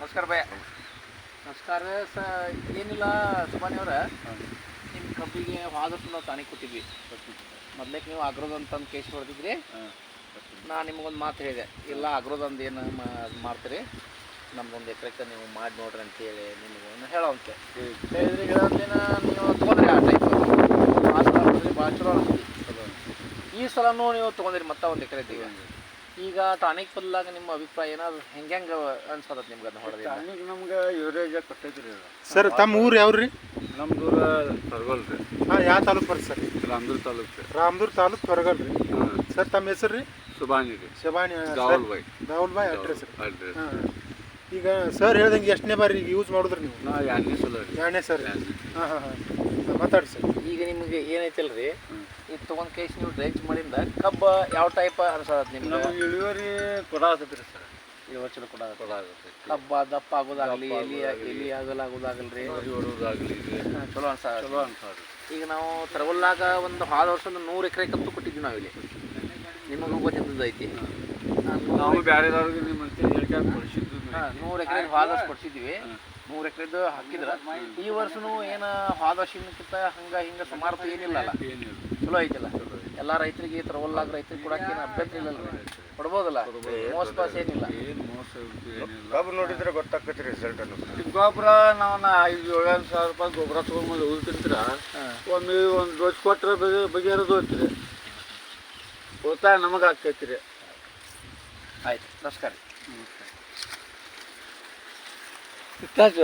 ನಮಸ್ಕಾರ ಭಯ ನಮಸ್ಕಾರ ಸ, ಏನಿಲ್ಲ ಅವರ. ನಿಮ್ಮ ಕಬ್ಬಿಗೆ ಆದಷ್ಟು ನಾವು ತಾನೇ ಕೊಟ್ಟಿದ್ವಿ. ಮೊದ್ಲೇಕ್ ನೀವು ಅಗ್ರೋದ್ ಅಂತಂದು ಕೇಸ್ ಹೊಡೆದಿದ್ರಿ. ನಾ ನಿಮ್ಗೊಂದು ಮಾತು ಹೇಳಿದೆ. ಇಲ್ಲ, ಅಗ್ರೋದಂದು ಏನು ಮಾಡ್ತೀರಿ? ನಮ್ಗೊಂದು ಎಕರೆಕ್ಕೆ ನೀವು ಮಾಡಿ ನೋಡ್ರಿ ಅಂತೇಳಿ ನಿಮಗೆ ಒಂದು ಹೇಳೋವಂತೆ ಹೇಳಿದ್ರಿ ಹೇಳೋದೇನ ನೀವು ತೊಗೊಂಡ್ರಿ ಆ ಟೈಪ್ ಭಾಳ ಚಲೋ ಅನಿಸ್ತಿ. ಈ ಸಲನೂ ನೀವು ತೊಗೊಂಡಿರಿ ಮತ್ತೆ ಒಂದು ಎಕರೆ ಇದ್ದೀವಿ. ಈಗ ಟಾನಿಕ್ ಬದಲಾಗ ನಿಮ್ಮ ಅಭಿಪ್ರಾಯ ಏನಾದ್ರು ಹೆಂಗೆ ಹೆಂಗೆ ಅನ್ಸೋದತ್ ನಿಮ್ಗೆ ಅದನ್ನ ಹೊಡೆದ ಟಾನಿಕ್ ನಮ್ಗೆ ಯೂರೇಜ್ ಕೊಟ್ಟೈತ್ರಿ ಇದು ಸರ್ ತಮ್ಮ ಊರು ಯಾವ್ರಿ ನಮ್ಮ ದೂರ ಸರ್ವಲ್ ರೀ ಹಾಂ ಯಾವ ತಾಲೂಕು ಬರ್ರಿ ಸರ್? ರಾಮದೂರ್ ತಾಲೂಕು ರೀ. ರಾಮದೂರ್ ತಾಲೂಕು ತೊರಗಲ್ ರೀ ಸರ್ ತಮ್ಮ ಹೆಸರು ರೀ? ಸುಬಾನಿ ರೀ. ಶಬಾನಿ ಗಾವಲ್ ಬೈ ರಾಹುಲ್ ಬಾಯ್ ಅಡ್ರೆಸ್ ರೀ. ಅಲ್ರಿ ಹಾಂ. ಈಗ ಸರ್ ಹೇಳ್ದಂಗೆ ಎಷ್ಟನೇ ಬಾರಿ ಈಗ ಯೂಸ್ ಮಾಡಿದ್ರಿ ನೀವು? ನಾ ಎರಡನೇ ಸಲ ರೀ ಎರಡನೇ ಸರ್. ಹಾಂ ಹಾಂ ಹಾಂ. ಮಾತಾಡಿ ಸರ್ ಈಗ ನಿಮಗೆ ಏನೈತಲ್ಲ ರೀ ಇದು ತೊಗೊಂಡು ಕೇಸ್ ನೀವು ಡ್ರೈಚ್ ಮಾಡಿಂದ ಕಬ್ಬ ಯಾವ ಟೈಪ್ ಅನ್ಸದ ನಿಮ್ಗೆ? ನಮಗೆ ಇಳುವರಿ ಕೊಡಾಕತ್ರಿ ಸರ್ ಇಳುವರಿ ಚಲೋ ಕೊಡ ಆಗುತ್ತೆ ಕಬ್ಬ ದಪ್ಪ ಆಗೋದಾಗಲಿ ಎಲಿ. ಎಲಿ ಆಗಲಾಗೋದಾಗಲ್ರಿ ಇಳುವರಿ ಹೊಡೋದಾಗ್ಲಿ ಚಲೋ ಅನ್ಸ ಚಲೋ ಅನ್ಸಾರಿ ಈಗ ನಾವು ತರವಲ್ಲಾಗ ಒಂದು ಹಾಲು ವರ್ಷ ಒಂದು ನೂರು ಎಕರೆ ಕಬ್ಬು ಕೊಟ್ಟಿದ್ವಿ ನಾವು ಇಲ್ಲಿ ನಿಮಗೂ ಗೊತ್ತಿದ್ದದ್ದು ಐತಿ ನಾವು ಬ್ಯಾರೆದವ್ರಿಗೆ ನಿಮ್ಮ ಅಂತ ಹೇಳ್ಕೊಂಡು ಕೊಡಿಸಿದ್ದು ನೂರು ಎಕರೆ ಹಾದ ವರ್ಷ ಕೊಡ್ಸಿದ್ವಿ ನೂರು ಎಕರೆದು ಹಾಕಿದ್ರ ಈ ವರ್ಷನೂ ಏನು ಹಾದ ವರ್ಷಕ್ಕಿಂತ ಹಂಗ ಹಿಂಗ ಸುಮಾರು ಏನಿಲ್ಲ ಅಲ್ಲ. ಚಲೋ ಐತಿಲ್ಲ. ಎಲ್ಲಾ ರೈತರಿಗೆ ತರವಲ್ಲಾಗ ರೈತರಿಗೆ ಕೊಡಕ್ಕೆ ಏನು ಅಭ್ಯಂತರ ಇಲ್ಲ ಕೊಡ್ಬೋದಲ್ಲ? ಮೋಸ ಪಾಸ್ ಏನಿಲ್ಲ. ಕಬ್ಬು ನೋಡಿದ್ರೆ ಗೊತ್ತಾಗ್ತೈತಿ ರಿಸಲ್ಟ್ ಗೊಬ್ಬರ ನಾವು ನಾ ಐದು ಏಳು ಸಾವಿರ ರೂಪಾಯಿ ಗೊಬ್ಬರ ತೊಗೊಂಬಂದು ಉಳ್ತಿಂತ್ರ ಒಂದು ಒಂದು ಡೋಸ್ ಕೊಟ್ಟರೆ ಬಗೆ ಬಗೆಹರಿದು ಹೋಗ್ತೀರಿ. ಉಳಿತಾಯ ನಮಗೆ ಆಗ್ತೈತಿ ರೀ ಆಯ್ತು ನಮಸ್ಕಾರ. ಇತ್ತಾಗ